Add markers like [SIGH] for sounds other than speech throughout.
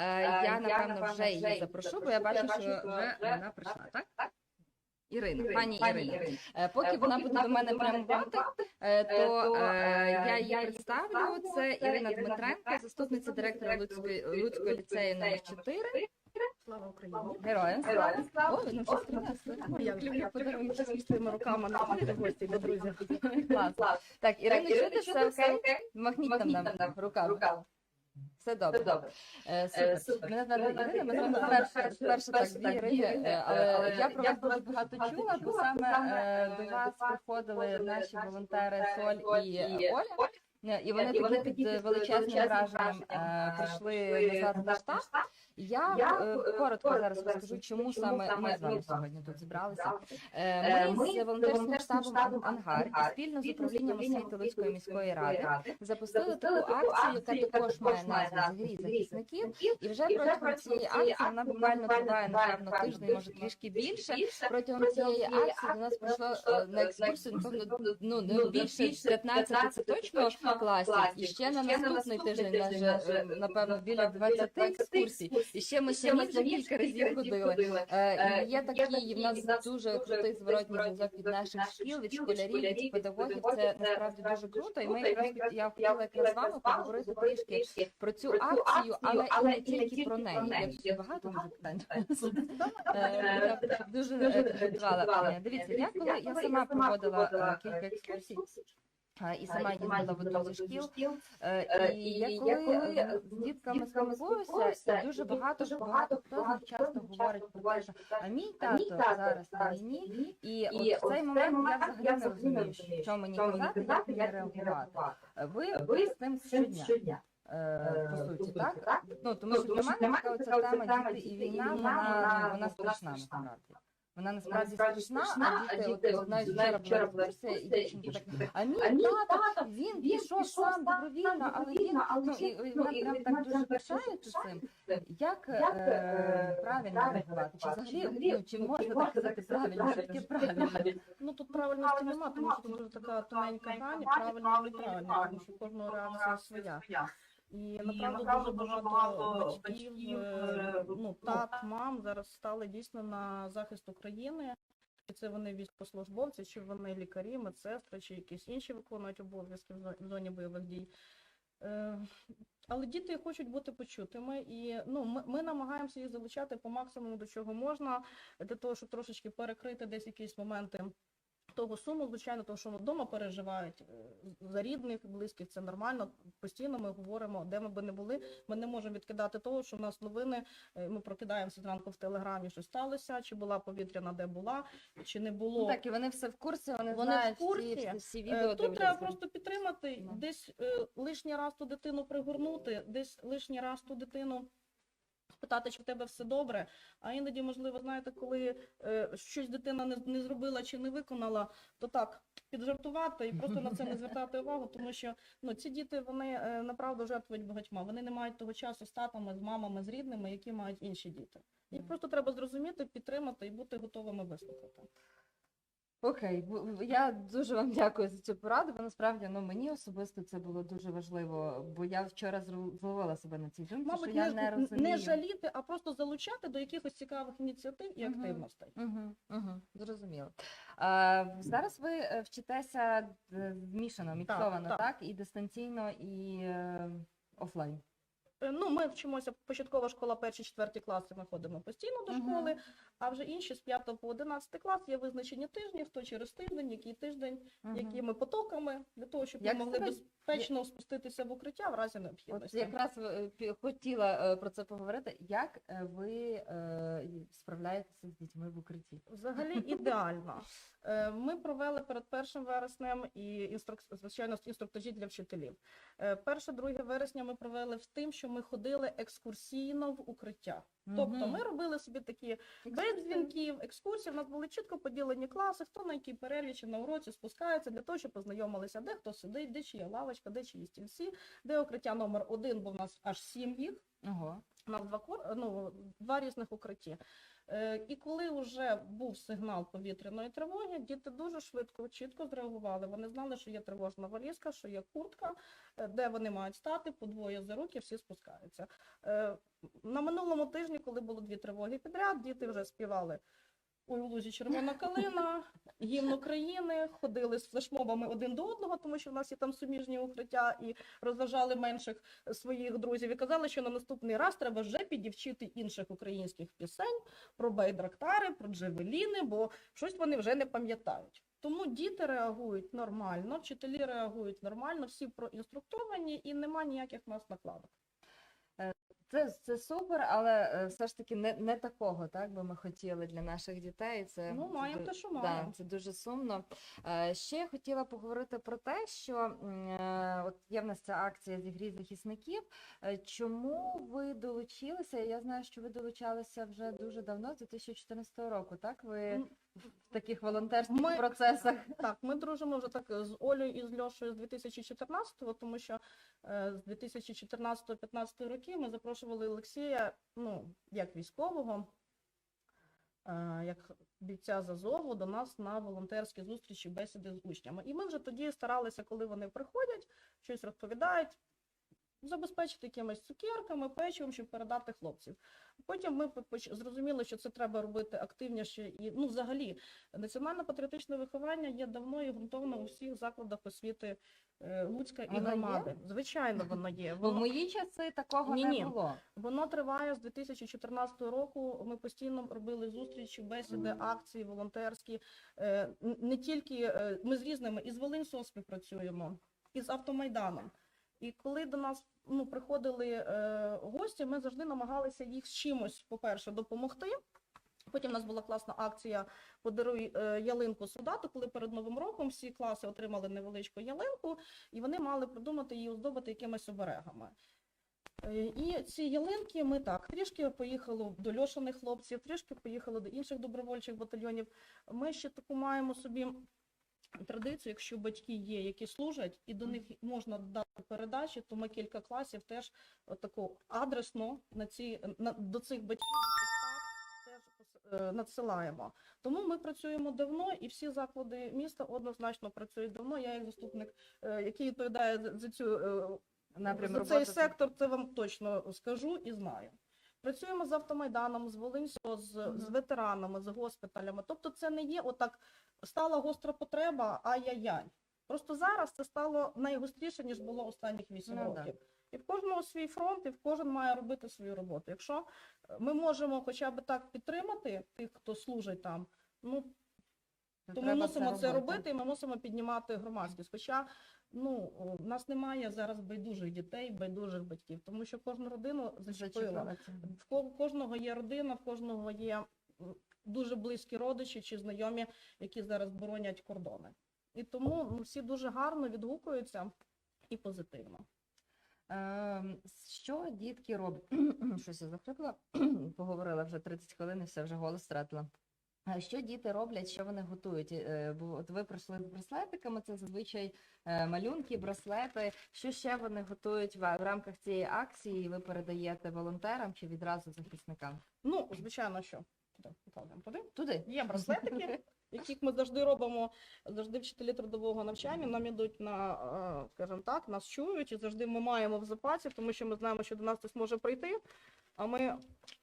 Е, Я, напевно, вже її запрошу, бо я бачу, що вже вона прийшла, так? Ірина, пані Ірина. Е, Поки вона буде до мене прямувати, е, то е, я її представлю. Це Ірина Дмитренко, заступниця директора Луцької, Луцького ліцею номер 4. Слава Україні! Героям слава. Ой, ну що Ну, Я люблю подарунки своїми руками на гості до друзів. Клас. Так, Ірина, чути все окей? Махніть там нам руками. Все добре. Е, Супер. Мене звати Ірина, ми з вами вперше, вперше так дві е, але я про вас дуже багато чула, бо саме е, до вас приходили наші волонтери Соль і Оля. Е, І вони під е, величезним враженням е, прийшли назад на штаб. Я е, коротко зараз розкажу, чому саме ми з вами сьогодні тут зібралися. Е, Ми з волонтерським штабом Ангар і спільно з управлінням освіти Луцької міської ради запустили таку акцію, яка також має назву «Зігрій захисників. І вже протягом цієї акції вона буквально триває напевно тиждень, може трішки більше. Протягом цієї акції до нас прийшло е, на екскурсію напевно ну не більше 15 це точно класів. І ще на наступний тиждень е, напевно біля 20 екскурсій. І ще ми самі за кілька разів ходили. Е, і є такий в нас дуже крутий зворотній зв'язок від наших шкіл, від школярів, від педагогів. Це насправді дуже круто. І ми якраз я хотіла якраз з вами поговорити трішки про цю акцію, але і не тільки про неї. Я багато вже питань. [LAUGHS] Е, Дуже е. Е, Дивіться, я коли я сама проводила е, кілька екскурсій. Е, І сама їздила в одну зі шкіл. Е, І я коли з дітками спілкуюся, дуже багато багато хто з часто говорить про те, що а мій тато зараз на війні, і от в цей момент я взагалі не розумію, що мені казати, як мені реагувати. Ви, з цим щодня. е, По суті, так? Ну тому що для мене така тема діти і війна, вона страшна насправді. Вона насправді страшна, а діти, навіть вчора була екскурсія, і дівчинка так, а мій тато, він пішов сам добровільно, але він, ну, і, прям так дуже пишається цим. Як е, правильно реагувати? Чи взагалі, ну, чи можна так казати правильно, що таке правильно? Ну тут правильності нема, тому що тут дуже така тоненька грань, правильно і неправильно, тому що кожного реакція своя. І направду дуже багато батьків, е, ну тат, мам зараз стали дійсно на захист України. Чи це вони військовослужбовці, чи вони лікарі, медсестри, чи якісь інші виконують обов'язки в зоні бойових дій. Е, Але діти хочуть бути почутими, і ну ми, ми намагаємося їх залучати по максимуму до чого можна, для того, щоб трошечки перекрити десь якісь моменти того суму, звичайно, того, що вдома переживають е, за рідних, близьких, це нормально. Постійно ми говоримо, де ми би не були. Ми не можемо відкидати того, що в нас новини. е, Ми прокидаємося зранку в телеграмі, що сталося, чи була повітряна, де була, чи не було. Ну, так, і вони все в курсі, вони, Вони знають в курсі. всі, всі Е, відео. Тут дивляться. треба просто підтримати, Ну. десь лишній раз ту дитину пригорнути, десь лишній раз ту дитину спитати, чи в тебе все добре. А іноді, можливо, знаєте, коли е, щось дитина не, не зробила чи не виконала, то так піджартувати і просто на це не звертати увагу, тому що ну, ці діти вони е, направду жертвують багатьма. Вони не мають того часу з татами, з мамами, з рідними, які мають інші діти. Їх просто треба зрозуміти, підтримати і бути готовими вислухати. Окей, я дуже вам дякую за цю пораду, бо насправді ну, мені особисто це було дуже важливо, бо я вчора зловила себе на цій думці, Мабуть, що я не, не не, жаліти, а просто залучати до якихось цікавих ініціатив і Мгм. активностей. Угу, угу, зрозуміло. А, зараз ви е, вчитеся е, змішано, міксовано, так, так. І дистанційно, і е, офлайн. Е, Ну, ми вчимося початкова школа, перші четверті класи. Ми ходимо постійно до школи, а вже інші з 5 по 11 клас є визначені тижні, хто через тиждень, який тиждень, Мгм. якими потоками, для того, щоб Як ми могли себе- безпечно спуститися в укриття в разі От необхідності. якраз е, хотіла е, про це поговорити. Як ви е, справляєтеся з дітьми в укритті? Взагалі ідеально. Е, Ми провели перед 1 вереснем і звичайно інструктажі для вчителів. Е, Перше, 2 вересня ми провели в тим, що ми ходили екскурсійно в укриття. Тобто ми робили собі такі без дзвінків, екскурсії. У нас були чітко поділені класи, хто на якій перерві чи на уроці спускається для того, щоб познайомилися, де хто сидить, де чия лавочка, де чиї стільці, де укриття номер один, бо в нас аж сім їх. Ого. У два, кор- ну, два різних укритті. Е, І коли вже був сигнал повітряної тривоги, діти дуже швидко, чітко зреагували. Вони знали, що є тривожна валізка, що є куртка, е, де вони мають стати, по двоє за руки, всі спускаються. Е, На минулому тижні, коли було дві тривоги підряд, діти вже співали у лузі червона калина, гімн України, ходили з флешмобами один до одного, тому що в нас є там суміжні укриття, і розважали менших своїх друзів. І казали, що на наступний раз треба вже підівчити інших українських пісень про байдрактари, про джевеліни, бо щось вони вже не пам'ятають. Тому діти реагують нормально, вчителі реагують нормально, всі проінструктовані і нема ніяких нас накладок. Це, це супер, але е, все ж таки не, не такого, так би ми хотіли для наших дітей. Це Ну, маємо те, що да, маємо. це дуже сумно. Е, Ще я хотіла поговорити про те, що е, от є в нас ця акція зігрій захисників. Е, Чому ви долучилися? Я знаю, що ви долучалися вже дуже давно, з 2014 року. Так, ви в таких волонтерських Ми- процесах. [LAUGHS] Так, ми дружимо вже так з Олею і з Льошею з 2014-го, тому що з 2014-15 років ми запрошували Олексія, ну, як військового, е, як бійця з Азову до нас на волонтерські зустрічі, бесіди з учнями. І ми вже тоді старалися, коли вони приходять, щось розповідають, забезпечити якимись цукерками, печивом, щоб передати хлопців. Потім ми зрозуміли, що це треба робити активніше і ну, взагалі національне патріотичне виховання є давно і ґрунтовно у всіх закладах освіти е, Луцька і громади. Звичайно, воно є. Бо в мої часи такого Ні-ні. не було. воно триває з 2014 року. Ми постійно робили зустрічі, бесіди, акції волонтерські. Е, Не тільки е, ми з різними із Волинсо співпрацюємо, і з автомайданом. І коли до нас ну, приходили е, гості, ми завжди намагалися їх з чимось, по-перше, допомогти. Потім у нас була класна акція Подаруй е, ялинку солдату, коли перед Новим роком всі класи отримали невеличку ялинку, і вони мали придумати її оздобити якимись оберегами. Е, І ці ялинки ми так трішки поїхали до льошаних хлопців, трішки поїхали до інших добровольчих батальйонів. Ми ще таку маємо собі традицію, якщо батьки є, які служать, і до них можна дати передачі, то ми кілька класів теж таку адресно на ці на до цих батьків теж е, надсилаємо. Тому ми працюємо давно, і всі заклади міста однозначно працюють давно. Я як заступник, е, який відповідає за- цю е, Напрям за цей сектор, це вам точно скажу і знаю. Працюємо з автомайданом, з Волинського, з, з ветеранами, з госпіталями. Тобто це не є отак стала гостра потреба, ай-яй-яй. Просто зараз це стало найгостріше, ніж було останніх 8 Ну, да. років. І в кожного свій фронт, і в кожен має робити свою роботу. Якщо е, ми можемо хоча б так підтримати тих, хто служить там, ну То то ми мусимо це робити, і ми мусимо піднімати громадськість. Хоча ну в нас немає зараз байдужих дітей, байдужих батьків, тому що кожну родину зачепила. В ко- кожного є родина, в кожного є дуже близькі родичі чи знайомі, які зараз боронять кордони. І тому всі дуже гарно відгукуються і позитивно. Ем, Що дітки роблять? [CLEARS THROAT] Щось я захрипла, [CLEARS THROAT] поговорила вже 30 хвилин і все, вже голос втратила. Що діти роблять, що вони готують? Е, Бо от ви пройшли з браслетиками, це зазвичай е, малюнки, браслети. Що ще вони готують в рамках цієї акції? Ви передаєте волонтерам чи відразу захисникам? Ну, звичайно, що Туди, туди. Туди? Є браслетики, [LAUGHS] яких ми завжди робимо, завжди вчителі трудового навчання нам ідуть на, скажімо так, нас чують, і завжди ми маємо в запасі, тому що ми знаємо, що до нас хтось може прийти, а ми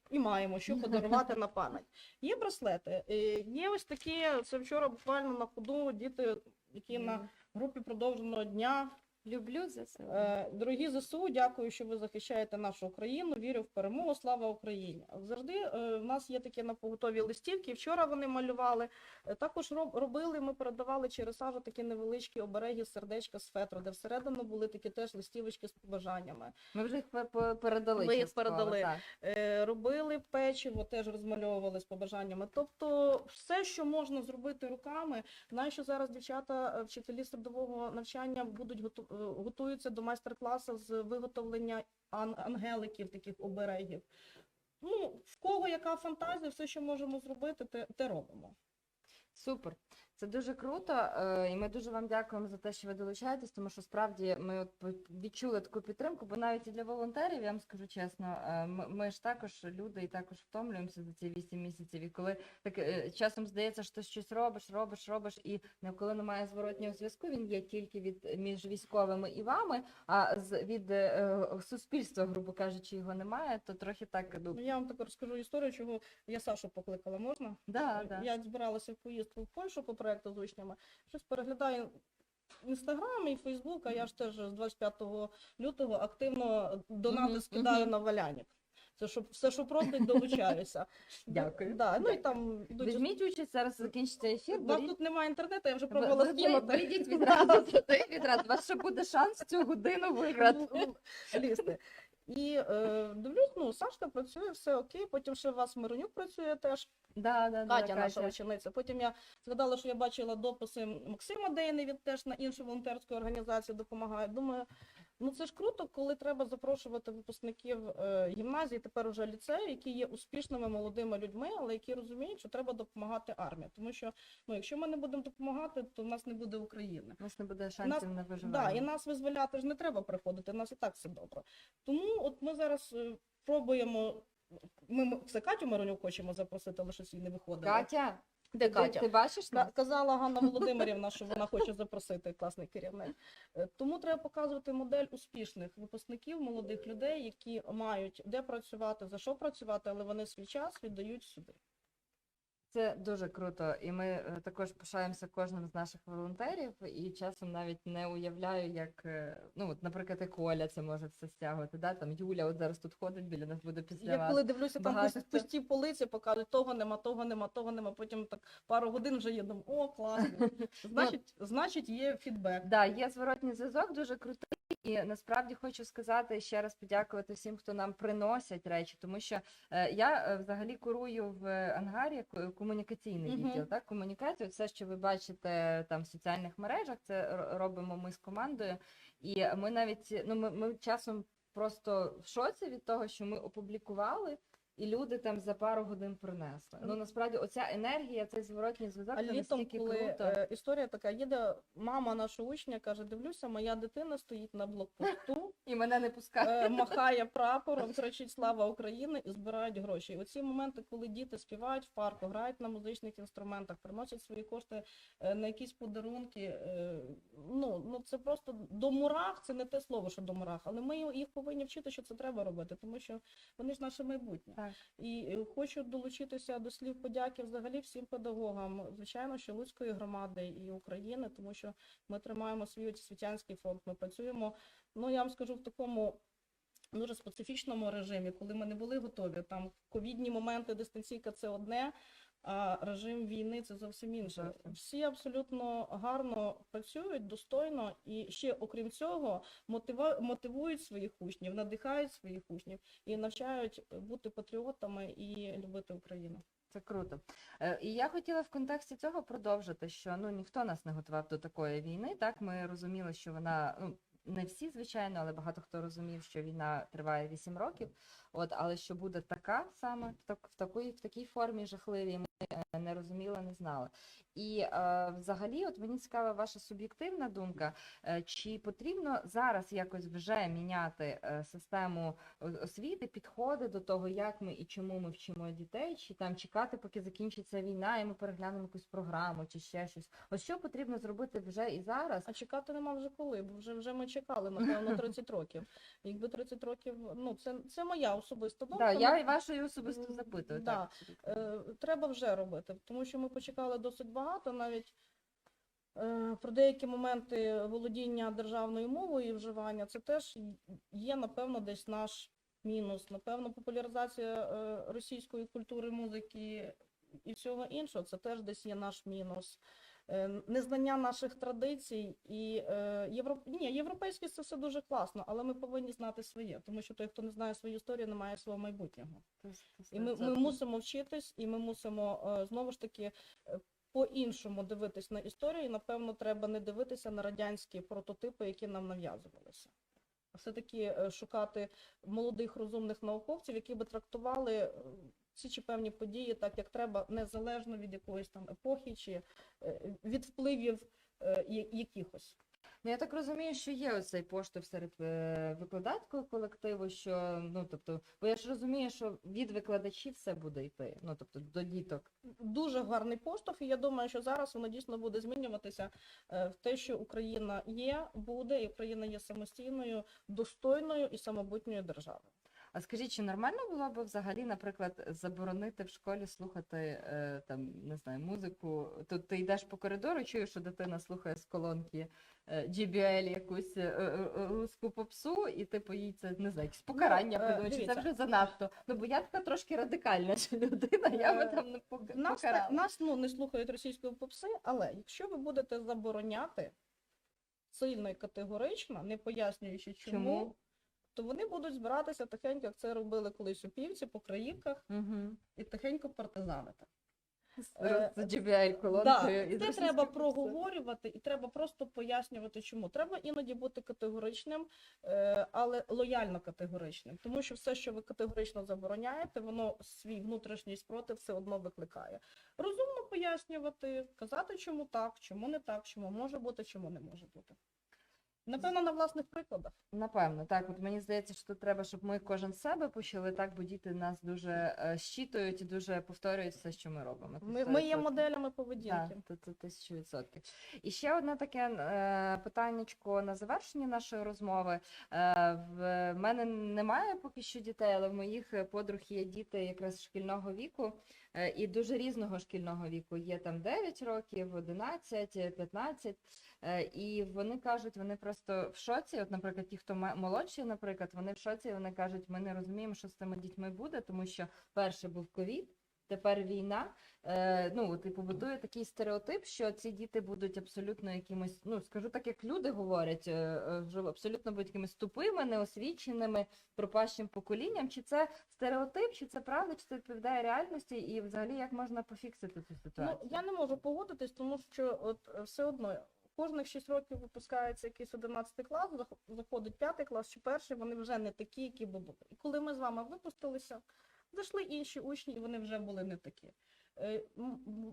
і маємо що подарувати на [LAUGHS] пам'ять. Є браслети, е, є ось такі, це вчора буквально на ходу діти, які на групі продовженого дня Люблю за це. Е, Дорогі ЗСУ, дякую, що ви захищаєте нашу Україну. Вірю в перемогу. Слава Україні! Завжди е, в нас є такі на поготові листівки. Вчора вони малювали. Е, Також роб- робили. Ми передавали через сажу такі невеличкі обереги сердечка з фетру, де всередину були такі теж листівочки з побажаннями. Ми вже їх пе- пе- передали. Ви їх передали. так. Е, Робили печиво, теж розмальовували з побажаннями. Тобто, все, що можна зробити руками. Знаю, що зараз дівчата, вчителі середового навчання будуть е, готуються до майстер-класу з виготовлення ан- ангеликів, таких оберегів. Ну, в кого яка фантазія, все, що можемо зробити, те, те робимо. Супер. Це дуже круто, е, і ми дуже вам дякуємо за те, що ви долучаєтесь, тому що справді ми от відчули таку підтримку, бо навіть і для волонтерів, я вам скажу чесно, е, ми, ж також люди і також втомлюємося за ці вісім місяців. І коли так е, часом здається, що ти щось робиш, робиш, робиш, і коли немає зворотнього зв'язку, він є тільки від між військовими і вами, а з від суспільства, грубо кажучи, його немає, то трохи так ну, Ну, я вам так розкажу історію, чого я Сашу покликала, можна? да, да. Я збиралася в поїздку в Польщу по проекту з учнями. Щось переглядаю інстаграм і Фейсбук, а я ж теж з 25 лютого активно донати Мгм, скидаю на валянік. Це що все, що просто й долучаюся. [LAUGHS] Дякую. Да, ну і там Візьміть участь, зараз закінчиться ефір. У тут немає інтернету, я вже пробувала скинути. Вийдіть відразу [LAUGHS] відразу. У вас ще буде шанс цю годину виграти. [LAUGHS] Лізти. І е, дивлюсь, ну, Сашка працює, все окей. Потім ще у вас Миронюк працює теж. Да, да, да, Катя, наша учениця. Потім я згадала, що я бачила дописи Максима Дейни, він теж на іншу волонтерську організацію допомагає. Думаю, ну це ж круто, коли треба запрошувати випускників е, гімназії, тепер уже ліцею, які є успішними молодими людьми, але які розуміють, що треба допомагати армії. Тому що ну, якщо ми не будемо допомагати, то в нас не буде України. У нас не буде шансів на Да, виживання. і нас визволяти ж не треба приходити, у нас і так все добре. Тому от ми зараз е, пробуємо. Ми це Катю Миронюк хочемо запросити, але щось їй не виходить. Катя, Де Катя? ти бачиш нас? Казала Ганна Володимирівна, що вона хоче запросити класний керівник. Е, Тому треба показувати модель успішних випускників, молодих людей, які мають де працювати, за що працювати, але вони свій час віддають сюди. Це дуже круто. І ми е, також пишаємося кожним з наших волонтерів, і часом навіть не уявляю, як е, ну, от, наприклад, як Оля це може все стягувати. Да? Там Юля от зараз тут ходить біля нас буде після Я вас. коли дивлюся, там багато пус- пусті полиці, показують того нема, того нема, того нема. Потім так пару годин вже є, думаю, о, класно. [LAUGHS] Значить, значить, є фідбек. Да, є зворотній зв'язок, дуже крутий. І насправді хочу сказати ще раз подякувати всім, хто нам приносять речі, тому що е, я е, взагалі курую в ангарі комунікаційний комунікаційний Мгм. відділ. Так, комунікацію, все, що ви бачите там в соціальних мережах, це робимо ми з командою. І ми навіть ну ми, ми часом просто в шоці від того, що ми опублікували. І люди там за пару годин принесли. Ну насправді оця енергія, цей зворотній зв'язок А це літом, настільки коли круто. е, історія така, їде мама нашого учня, каже: дивлюся, моя дитина стоїть на блокпосту, [LAUGHS] І мене не пускають. е, махає прапором, кричить Слава Україні і збирають гроші. І оці моменти, коли діти співають в парку, грають на музичних інструментах, приносять свої кошти е, на якісь подарунки. е, Ну, ну це просто до мурах, це не те слово, що до мурах, але ми їх повинні вчити, що це треба робити, тому що вони ж наше майбутнє. Так. І е, хочу долучитися до слів подяки взагалі всім педагогам, звичайно, що Луцької громади і України, тому що ми тримаємо свій освітянський фронт. Ми працюємо, ну я вам скажу, в такому дуже специфічному режимі, коли ми не були готові. Там ковідні моменти, дистанційка це одне. А режим війни це зовсім інше. Всі абсолютно гарно працюють, достойно, і ще окрім цього мотивують своїх учнів, надихають своїх учнів і навчають бути патріотами і любити Україну. Це круто. Е, І я хотіла в контексті цього продовжити, що ну ніхто нас не готував до такої війни. Так, ми розуміли, що вона ну. Не всі, звичайно, але багато хто розумів, що війна триває 8 років. От, але що буде така саме так, в, такій, в такій формі жахливій, ми е, не розуміли, не знали. І е, взагалі, от мені цікава ваша суб'єктивна думка, е, чи потрібно зараз якось вже міняти е, систему освіти, підходи до того, як ми і чому ми вчимо дітей, чи там чекати, поки закінчиться війна, і ми переглянемо якусь програму, чи ще щось. Ось що потрібно зробити вже і зараз. А чекати нема вже коли, бо вже вже ми чекали, напевно, 30 років. Якби 30 років, ну це, це моя особиста думка. Да, я і вашою особисто запитую. да. Е, треба вже робити, тому що ми почекали досить багато, навіть е, про деякі моменти володіння державною мовою і вживання, це теж є, напевно, десь наш мінус. Напевно, популяризація е, російської культури, музики і всього іншого, це теж десь є наш мінус. Е, Незнання наших традицій і е, європ... Ні, європейське це все дуже класно, але ми повинні знати своє, тому що той, хто не знає свою історію, не має свого майбутнього. І ми, ми мусимо вчитись, і ми мусимо е, знову ж таки по-іншому дивитись на історію. І, напевно, треба не дивитися на радянські прототипи, які нам нав'язувалися. все-таки шукати молодих розумних науковців, які би трактували ці чи певні події так, як треба, незалежно від якоїсь там епохи чи е, від впливів е, якихось. Ну, я так розумію, що є оцей поштовх серед е, викладацького колективу, що ну тобто, бо я ж розумію, що від викладачів все буде йти. Ну тобто до діток. Дуже гарний поштовх, і я думаю, що зараз воно дійсно буде змінюватися в те, що Україна є, буде, і Україна є самостійною, достойною і самобутньою державою. А скажіть, чи нормально було б взагалі, наприклад, заборонити в школі слухати е, там не знаю музику? Тут ти йдеш по коридору, чуєш, що дитина слухає з колонки JBL якусь е, е, е, русську попсу, і типу їй це не знаю, якесь покарання Ну, придумати, це вже занадто. Ну бо я така трошки радикальна [LAUGHS] людина, я би там не пок- Нас, нас ну, не слухають російської попси, але якщо ви будете забороняти сильно і категорично, не пояснюючи чому, Чому? То вони будуть збиратися тихенько, як це робили колись у півці, по краївках, Угу. і тихенько партизанити. З Е, JBL колонкою. Да, і це треба проговорювати і треба просто пояснювати, чому. Треба іноді бути категоричним, е, але лояльно категоричним. Тому що все, що ви категорично забороняєте, воно свій внутрішній спротив все одно викликає. Розумно пояснювати, казати, чому так, чому не так, чому може бути, чому не може бути. Напевно, на власних прикладах. Напевно, так. От мені здається, що тут треба, щоб ми кожен з себе почали так, бо діти нас дуже е, щитують і дуже повторюють все, що ми робимо. Ми, ми є моделями поведінки. Так, це тисячу відсотків. І ще одне таке е, питаннячко на завершення нашої розмови. Е, в мене немає поки що дітей, але в моїх е, подруг є діти якраз шкільного віку е, і дуже різного шкільного віку. Є там 9 років, 11, е, 15. Е, і вони кажуть, вони просто в шоці. От, наприклад, ті, хто молодші, наприклад, вони в шоці, вони кажуть, ми не розуміємо, що з цими дітьми буде, тому що перше був ковід. Тепер війна, е, ну типу будує такий стереотип, що ці діти будуть абсолютно якимось, ну скажу так, як люди говорять, е, е, вже абсолютно будуть якимись тупими, неосвіченими, пропащим поколінням. Чи це стереотип, чи це правда, чи це відповідає реальності, і взагалі як можна пофіксити цю ситуацію? Ну, я не можу погодитись, тому що от е, все одно кожних 6 років випускається якийсь 11 клас, заходить 5 клас чи перший, вони вже не такі, які були. І коли ми з вами випустилися, зайшли інші учні, і вони вже були не такі. Е,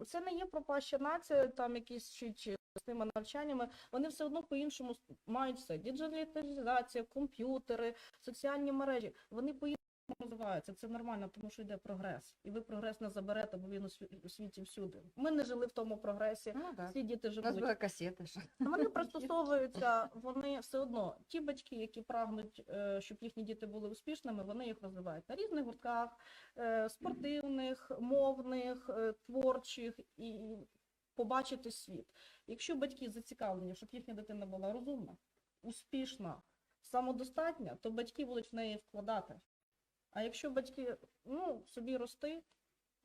Це не є пропаща нація, там якісь чи, чи з тими навчаннями, вони все одно по-іншому мають все. Діджиталізація, комп'ютери, соціальні мережі, вони по розвиваються. Це нормально, тому що йде прогрес. І ви прогрес не заберете, бо він у сві- у світі всюди. Ми не жили в тому прогресі. Ну так. Всі діти У нас живуть. були касети. Що... Вони [LAUGHS] пристосовуються, вони все одно. Ті батьки, які прагнуть, е, щоб їхні діти були успішними, вони їх розвивають на різних гуртках, е, спортивних, мовних, е, творчих і побачити світ. Якщо батьки зацікавлені, щоб їхня дитина була розумна, успішна, самодостатня, то батьки будуть в неї вкладати. А якщо батьки ну, собі рости,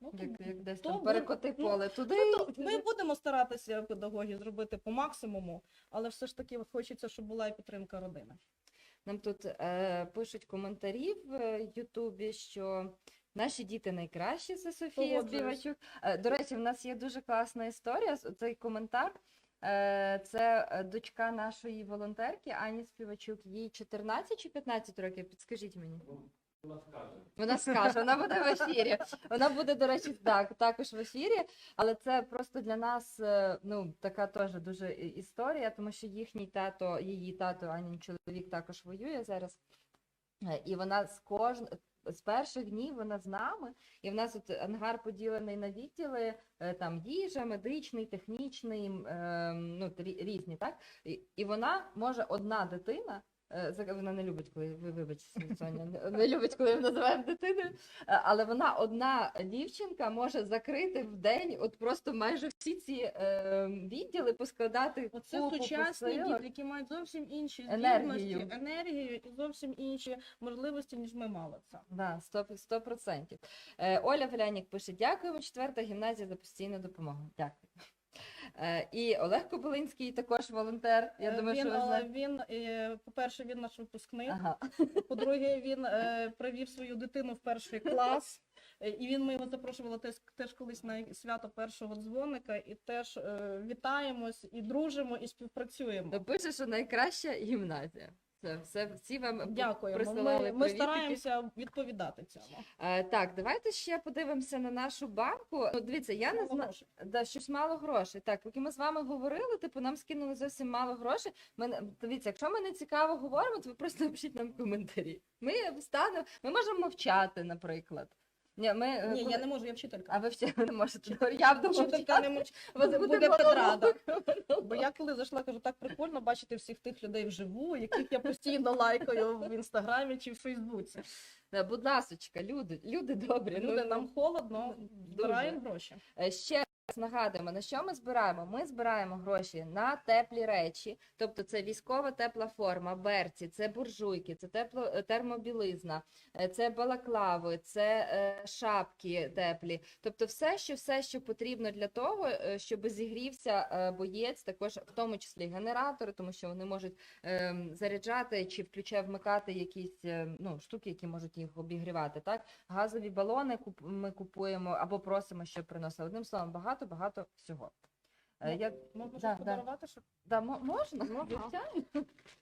ну, то Як, як десь то там перекоти ну, поле туди. Ну, то ми будемо старатися педагоги зробити по максимуму, але все ж таки хочеться, щоб була і підтримка родини. Нам тут е, пишуть коментарі в е, Ютубі, що наші діти найкращі, це Софія. Співачук. Е, до речі, в нас є дуже класна історія. Цей коментар. Е, це дочка нашої волонтерки Ані Співачук. Їй 14 чи 15 років. Підскажіть мені. Вона скаже, вона буде в ефірі. Вона буде, до речі, так, також в ефірі. Але це просто для нас е, ну, така теж дуже історія, тому що їхній тато, її тато, Анін чоловік також воює зараз. Е, І вона з кожн... з перших днів вона з нами, і в нас от ангар поділений на відділи, е, там їжа, медичний, технічний, е, ну, різні, так? І вона може одна дитина. Е, Вона не любить, коли ви вибачте, Соня, не- любить, коли ми називаємо дитиною. е, Але вона одна дівчинка може закрити в день, от просто майже всі ці е, відділи поскладати. Оце купу сучасні посилок. діти, які мають зовсім інші Енергію. здібності, енергію і зовсім інші можливості, ніж ми мали це. Да, сто, сто процентів. Е, Оля Флянік пише: дякуємо, четверта гімназія за постійну допомогу. Дякую. Е, і Олег Кобилинський також волонтер. Я Е, думаю, він, що ви е, знаєте. він, по-перше, він наш випускник. Ага. [LAUGHS] По-друге, він привів свою дитину в перший [LAUGHS] клас. І він ми його запрошували теж, теж колись на свято першого дзвоника, і теж е, вітаємось, і дружимо, і співпрацюємо. Пише, що найкраща гімназія. Все, все, всі вам дякую. присилали Ми, ми стараємося відповідати цьому. Е, так, давайте ще подивимося на нашу банку. Ну, дивіться, я не знаю. Да, щось мало грошей. Так, поки ми з вами говорили, типу нам скинули зовсім мало грошей. Ми дивіться, якщо ми не цікаво говоримо, то ви просто [LAUGHS] напишіть нам коментарі. Ми встанемо, ми можемо мовчати, наприклад. Ні, ми, е, Ні, коли- я не можу, я вчителька. А ви всі не можете. Я буду Вчителька не можу. Вас буде, буде буде. Петрада. Бо я коли зайшла, кажу, так прикольно бачити всіх тих людей вживу, яких я постійно лайкаю в інстаграмі чи в Фейсбуці. Да, будь ласочка, люди, люди добрі. Люди, ну, нам холодно, збираємо гроші. Е, Ще нагадуємо, на що ми збираємо? Ми збираємо гроші на теплі речі, тобто це військова тепла форма, берці, це буржуйки, це тепло, е, термобілизна, е, це балаклави, це е, шапки теплі. Тобто, все, що все, що потрібно для того, е, щоб зігрівся е, боєць, також в тому числі генератори, тому що вони можуть ем, заряджати чи включає вмикати якісь е, ну, штуки, які можуть їх обігрівати. Так, газові балони ми купуємо або просимо, щоб приносили. Одним словом, багато багато всього. Е, Я, Можна да, щось да. подарувати, щоб да, мо- можна? Звичайно.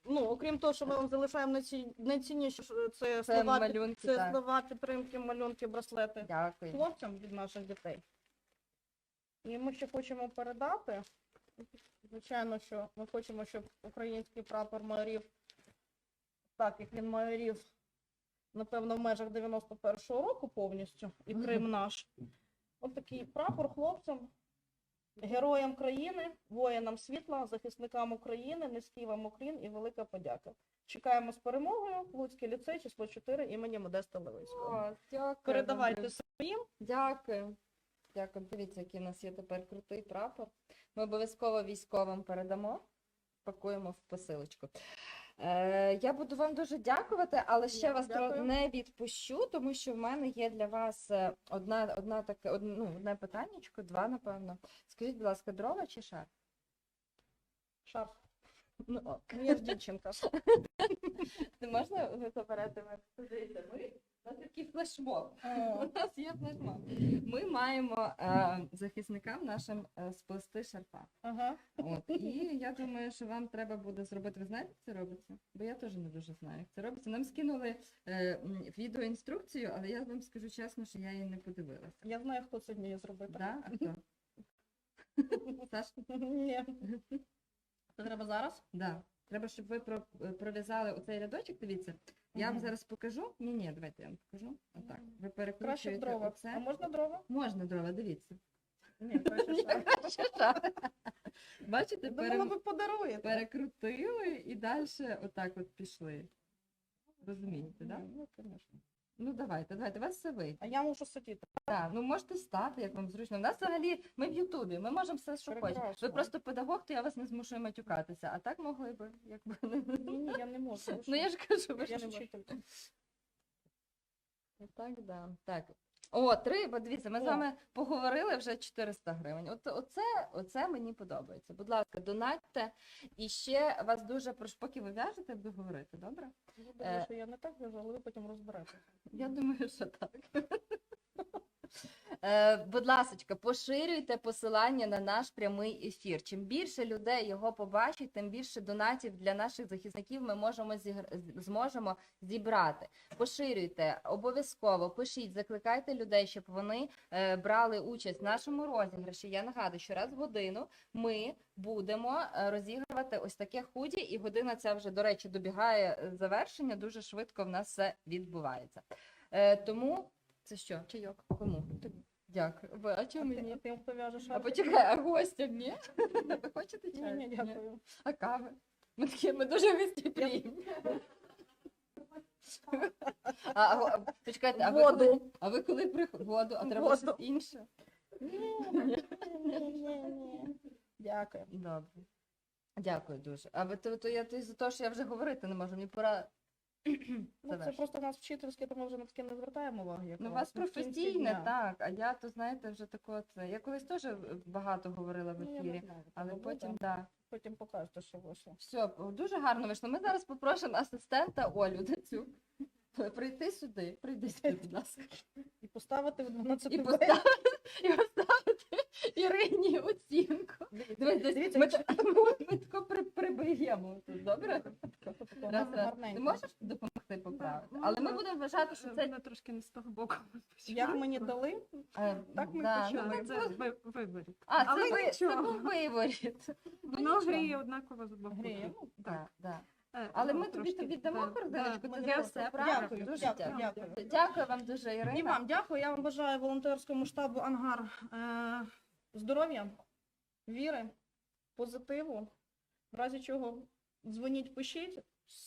Ну, окрім того, що ми вам залишаємо найці- найцінніше, що це, Це слова, під- малюнки. це так. слова підтримки, малюнки, браслети Дякую. хлопцям від наших дітей. І ми ще хочемо передати. Звичайно, що ми хочемо, щоб український прапор майорів, так як він майорів, напевно, в межах 91-го року повністю, і Крим [LAUGHS] наш. Ось такий прапор хлопцям, героям країни, воїнам світла, захисникам України, низький вам уклін і велика подяка. Чекаємо з перемогою. Луцький ліцей, число 4, імені Модеста Левицького. О, дякую. Передавайте своїм. Дякую. Дякую. Дивіться, який у нас є тепер крутий прапор. Ми обов'язково військовим передамо, пакуємо в посилочку. Е, я буду вам дуже дякувати, але ще вас дякую. не відпущу, тому що в мене є для вас е, одна, одна таке, од, ну, одне питаннячко, два, напевно. Скажіть, будь ласка, дрова чи шар? Шарф. Ну, ок. Ну, дівчинка. Не можна ви заберете мене? Нас такий флешмоб. [LAUGHS] У нас є флешмоб. Ми маємо е, захисникам нашим е, сплести шарфа. Ага. От. І я думаю, що вам треба буде зробити. Ви знаєте, як це робиться? Бо я теж не дуже знаю, як це робиться. Нам скинули е, відеоінструкцію, але я вам скажу чесно, що я її не подивилася. Я знаю, хто це вміє зробити. Да? А хто? [LAUGHS] Саш? Ні. Це треба зараз? Да. Треба, щоб ви е, пров'язали оцей рядочок. Дивіться, я вам зараз покажу. Ні, ні, давайте я вам покажу. Отак. Ви Краще дрова. оце. А можна дрова? Можна дрова, дивіться. Ні, краще [LAUGHS] шар. Бачите, пере- ви подаруєте. перекрутили і далі отак от пішли. Розумієте, так? Ну, звісно. Ну давайте, давайте, вас все вийде. А я можу сидіти. Так, ну можете стати, як вам зручно. У нас взагалі ми в Ютубі, ми можемо все, що хочемо. Ви просто педагог, то я вас не змушую матюкатися. А так могли би, якби Ні, ні, я не можу. ви Ну я ж кажу, ви ж я ж не вчителька. Ну, Так, да. Так. О, три, бо дивіться, ми з вами поговорили вже 400 гривень. От оце, оце мені подобається. Будь ласка, донатьте. І ще вас дуже прошу, поки ви в'яжете, буду говорити, добре? Я Е. думаю, що я не так в'яжу, але ви потім розберетеся. Я думаю, що так. Е, будь ласка, поширюйте посилання на наш прямий ефір. Чим більше людей його побачить, тим більше донатів для наших захисників ми можемо зігр- зможемо зібрати. Поширюйте обов'язково, пишіть, закликайте людей, щоб вони е, брали участь в нашому розіграші. Я нагадую, що раз в годину ми будемо е, розігрувати ось таке худі, і година ця вже, до речі, добігає завершення. Дуже швидко в нас все відбувається. Тому це що? Чайок? Кому? Тобі. Дякую. Ви, а чому а ти хто в'яже А почекай, а гостям ні? [LAUGHS] [LAUGHS] Ви хочете Ні, чаю? ні, дякую. А кави? Ми такі, ми дуже гостєприємні. А, почекайте, а ви коли, а ви коли приходите? Воду, а треба щось інше? Ні, ні, ні, ні, ні. Дякую. Добре. Дякую дуже. А ви то, то я то за те, що я вже говорити не можу, мені пора. [CLEARS THROAT] Ну, це просто у нас вчительське, то ми вже на таке не звертаємо уваги. як Ну, у вас в кінці професійне, дня. так. А я то знаєте, вже тако це. Я колись теж багато говорила в Ну, я не ефірі, знаю, але потім да. да. Потім покажете, що вийшло. Все, дуже гарно вийшло. Ми зараз попросимо асистента Олю Дацюк прийти сюди. Прийди сюди, будь ласка. І поставити в 12 [LAUGHS] І поставити, і поставити [LAUGHS] Ірині оцінку. Дивіться, ми, тако [LAUGHS] при. Тут добре? Раз, раз. Ти можеш допомогти поправити? Але ми будемо вважати, що це Вона трошки не з того боку. [LAUGHS] Як мені дали, е, Так ми да, почали. ну, Це ви-. А, це, Але ви, це нічого. був виворіт. Ну, Воно нічого. гріє однаково з обох Гріє, боків. ну, Да, да. Е, Але ну, ми тобі трошки, тобі дамо да, корзиночку, да. ти Я все правильно. дякую, Дуже дякую, дякую. дякую. Дякую вам дуже, І вам дякую. Я вам бажаю волонтерському штабу Ангар е, здоров'я, віри, позитиву. В разі чого дзвоніть, пишіть.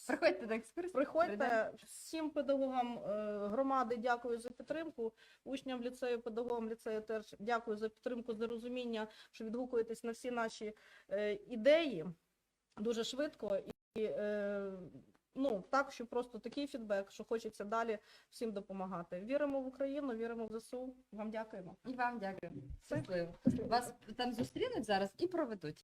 Приходьте до екскурсії. Приходьте всім педагогам е, громади. Дякую за підтримку. Учням ліцею, педагогам ліцею теж дякую за підтримку, за розуміння, що відгукуєтесь на всі наші е, ідеї дуже швидко і е, ну так, що просто такий фідбек, що хочеться далі всім допомагати. Віримо в Україну, віримо в ЗСУ. Вам дякуємо. І вам дякую. Щасливо. Вас там зустрінуть зараз і проведуть.